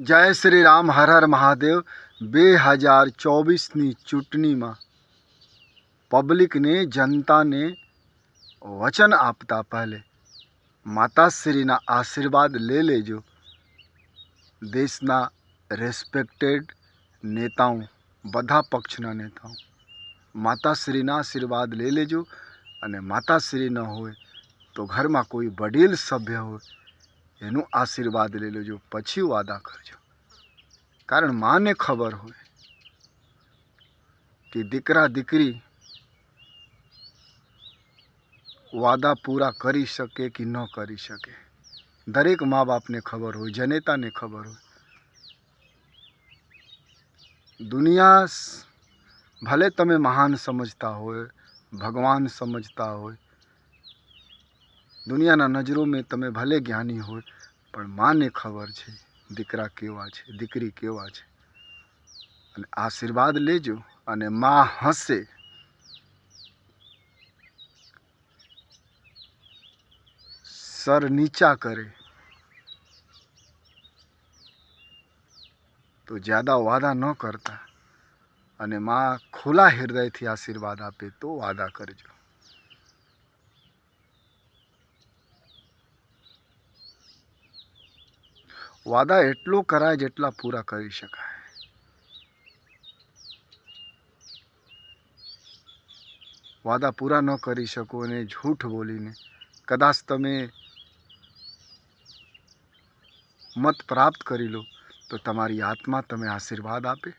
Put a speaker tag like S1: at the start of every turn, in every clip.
S1: જય શ્રી રામ, હર હર મહાદેવ. બે હજાર ચોવીસની ચૂંટણીમાં પબ્લિકને, જનતાને વચન આપતા પહેલે માતાશ્રીના આશીર્વાદ લઈ લેજો. દેશના રેસ્પેક્ટેડ નેતાઓ, બધા પક્ષના નેતાઓ, માતાશ્રીના આશીર્વાદ લઈ લેજો. અને માતાશ્રી ન હોય તો ઘરમાં કોઈ વડીલ સભ્ય હોય એનું આશીર્વાદ લઈ લેજો. પછી વાદા કરજો. કારણ માને ખબર હોય કે દીકરા દીકરી વાદા પૂરા કરી શકે કે ન કરી શકે. દરેક મા બાપને ખબર હોય, જનેતાને ખબર હોય. દુનિયા સ- ભલે તમે મહાન સમજતા હોય, ભગવાન સમજતા હોય દુનિયાના નજરોમાં તમે ભલે જ્ઞાની હોય, પણ માને ખબર છે, દીકરા કેવા છે, દીકરી કેવા છે. અને આશીર્વાદ લેજો અને મા હસે સર નીચા કરે. તો જ્યાદા વાદા ન કરતા અને માં ખુલ્લા હૃદયથી આશીર્વાદ આપે તો વાદા કરજો. વાદા એટલો કરાય જેટલા પૂરા કરી શકાય. વાદા પૂરા ન કરી શકો અને જૂઠ બોલીને કદાચ તમે મત પ્રાપ્ત કરી લો, તો તમારી આત્મા તમે આશીર્વાદ આપે.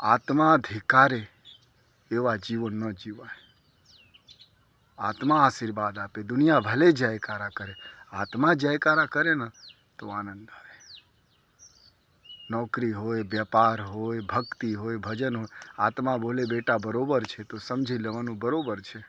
S1: આત્માધિકારે એવા જીવન ન જીવાય. આત્મા આશીર્વાદ આપે, દુનિયા ભલે જયકારા કરે, આત્મા જયકારા કરે ને તો આનંદ આવે. નોકરી હોય, વેપાર હોય, ભક્તિ હોય, ભજન હોય, આત્મા બોલે બેટા બરોબર છે, તો સમજી લેવાનું બરોબર છે.